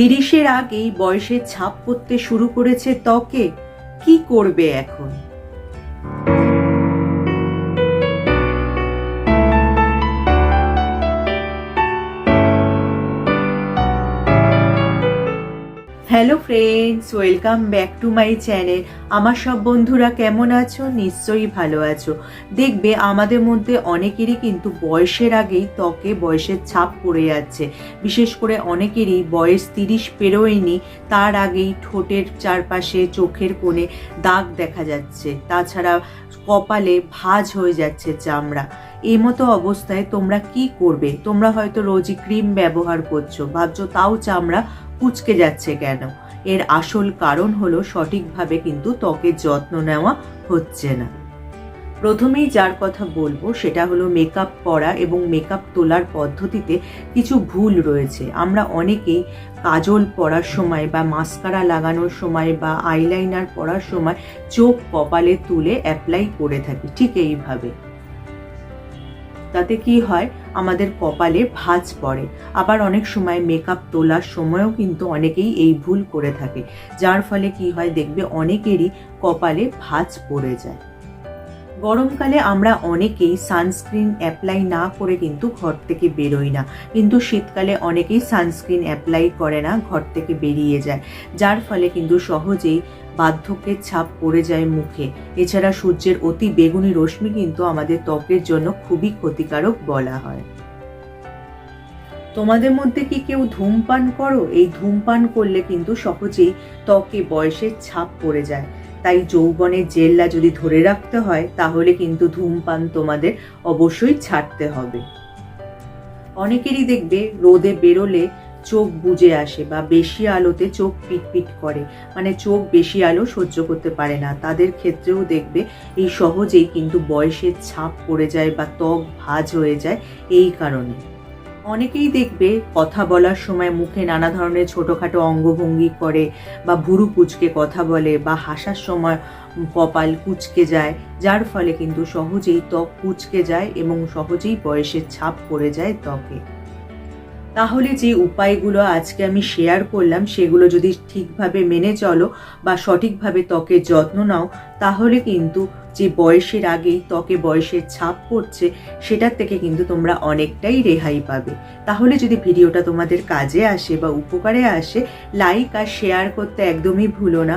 তিরিশের আগেই বয়সে ছাপ পড়তে শুরু করেছে ত্বকে। কি করবে এখন? Hello friends welcome back to my channel আমার সব বন্ধুরা কেমন আছো? নিশ্চয়ই ভালো আছো। দেখবে আমাদের মধ্যে অনেকেরই কিন্তু বয়সের আগেই ত্বকে বয়সের ছাপ পড়ে যাচ্ছে। বিশেষ করে অনেকেরই বয়স তিরিশ পেরোয়নি, তার আগেই ঠোঁটের চারপাশে চোখের কোণে দাগ দেখা যাচ্ছে। তাছাড়া কপালে ভাঁজ হয়ে যাচ্ছে চামড়া। এই মতো অবস্থায় তোমরা কি করবে? তোমরা হয়তো রোজই ক্রিম ব্যবহার করছ। ভাবছ, তাও চামড়া কুচকে যাচ্ছে কেন? এর আসল কারণ হলো সঠিকভাবে কিন্তু ত্বকের যত্ন নেওয়া হচ্ছে না। প্রথমেই যার কথা বলব, সেটা হলো মেকআপ করা এবং মেকআপ তোলার পদ্ধতিতে কিছু ভুল রয়েছে। আমরা অনেকেই কাজল পরার সময় বা মাস্কারা লাগানোর সময় বা আইলাইনার পরার সময় চোখ কপালে তুলে অ্যাপ্লাই করে থাকি, ঠিক এইভাবে। তাতে কি হয়? আমাদের কপালে ভাঁজ পড়ে। আবার অনেক সময় মেকআপ তোলার সময়ও কিন্তু অনেকেই এই ভুল করে থাকে। যার ফলে কি হয়? দেখবে অনেকেরই কপালে ভাঁজ পড়ে যায়। গরমকালে আমরা অনেকেই সানস্ক্রিন অ্যাপ্লাই না করে কিন্তু ঘর থেকে বেরোই না। কিন্তু শীতকালে অনেকেই সানস্ক্রিন অ্যাপ্লাই করে না, ঘর থেকে বেরিয়ে যায়। যার ফলে কিন্তু সহজেই বার্ধক্যের ছাপ পড়ে যায় মুখে। এছাড়া সূর্যের অতি বেগুনি রশ্মি কিন্তু আমাদের ত্বকের জন্য খুবই ক্ষতিকারক বলা হয়। তোমাদের মধ্যে কি কেউ ধূমপান করো? এই ধূমপান করলে কিন্তু সহজেই ত্বকে বয়সের ছাপ পড়ে যায়। তাই যৌবনের জেল্লা যদি ধরে রাখতে হয়, তাহলে কিন্তু ধূমপান তোমাদের অবশ্যই ছাড়তে হবে। অনেকেরই দেখবে রোদে বেরোলে চোখ বুজে আসে বা বেশি আলোতে চোখ পিটপিট করে। মানে চোখ বেশি আলো সহ্য করতে পারে না। তাদের ক্ষেত্রেও দেখবে এই সহজেই কিন্তু বয়সের ছাপ পড়ে যায় বা ত্বক ভাঁজ হয়ে যায় এই কারণে। অনেকেই দেখবে কথা বলার সময় মুখে নানা ধরনের ছোটোখাটো অঙ্গভঙ্গি করে বা ভুরু কুচকে কথা বলে বা হাসার সময় কপাল কুচকে যায়, যার ফলে কিন্তু সহজেই ত্বক কুচকে যায় এবং সহজেই বয়সের ছাপ পড়ে যায় ত্বকে। তাহলে যে উপায়গুলো আজকে আমি শেয়ার করলাম, সেগুলো যদি ঠিকভাবে মেনে চলো বা সঠিকভাবে ত্বকের যত্ন নাও, তাহলে কিন্তু যে বয়সের আগেই ত্বকে বয়সের ছাপ পড়ছে, সেটার থেকে কিন্তু তোমরা অনেকটাই রেহাই পাবে। তাহলে যদি ভিডিওটা তোমাদের কাজে আসে বা উপকারে আসে লাইক আর শেয়ার করতে একদমই ভুলো না।